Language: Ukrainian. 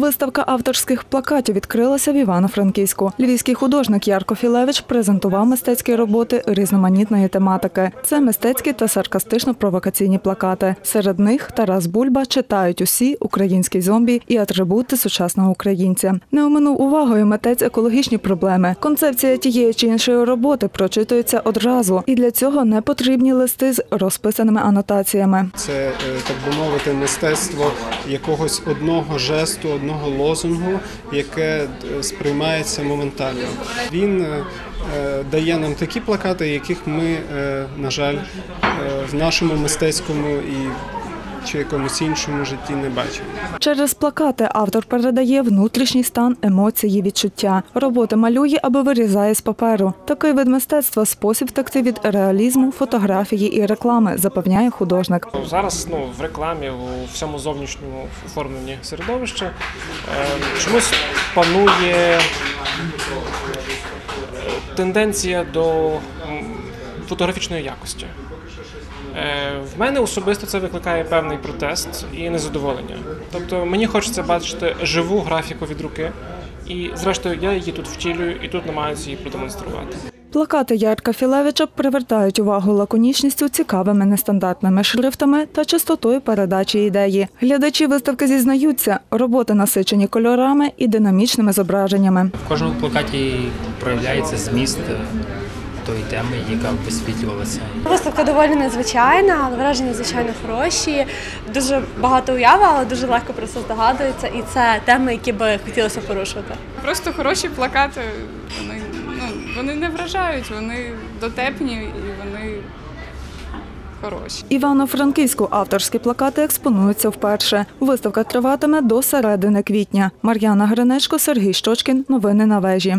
Виставка авторських плакатів відкрилася в Івано-Франківську. Львівський художник Ярко Філевич презентував мистецькі роботи різноманітної тематики. Це мистецькі та саркастично-провокаційні плакати. Серед них Тарас Бульба читають усі українські зомбі і атрибути сучасного українця. Не оминув увагою митець екологічні проблеми. Концепція тієї чи іншої роботи прочитується одразу, і для цього не потрібні листи з розписаними анотаціями. Це, е, так би мовити, мистецтво якогось одного жесту, одного лозунгу, яке е, сприймається моментально. Він е, е, дає нам такі плакати, яких ми, на жаль, в нашому мистецькому і чи якомусь іншому житті не бачимо. Через плакати автор передає внутрішній стан, емоції, відчуття. Роботи малює, аби вирізає з паперу. Такий вид мистецтва спосіб втекти від реалізму, фотографії і реклами, запевняє художник. Зараз ну, в рекламі, у всьому зовнішньому оформленні середовища е, чомусь панує е, тенденція до фотографічної якості. Е, В мене особисто це викликає певний протест і незадоволення. Тобто мені хочеться бачити живу графіку від руки, і зрештою я її тут втілюю і тут намагаюся її продемонструвати. Плакати Ярка Філевича привертають увагу лаконічністю, цікавими нестандартними шрифтами та чистотою передачі ідеї. Глядачі виставки зізнаються, роботи насичені кольорами і динамічними зображеннями. В кожному плакаті проявляється зміст тої теми, яка висвітлювалася. Виставка доволі незвичайна, але враження звичайно хороші. Дуже багато уяви, але дуже легко просто здогадується. І це теми, які би хотілося порушувати. Просто хороші плакати, вони, ну, вони не вражають, вони дотепні і вони хороші. Івано-Франківську авторські плакати експонуються вперше. Виставка триватиме до середини квітня. Мар'яна Гринечко, Сергій Щочкін. Новини на вежі.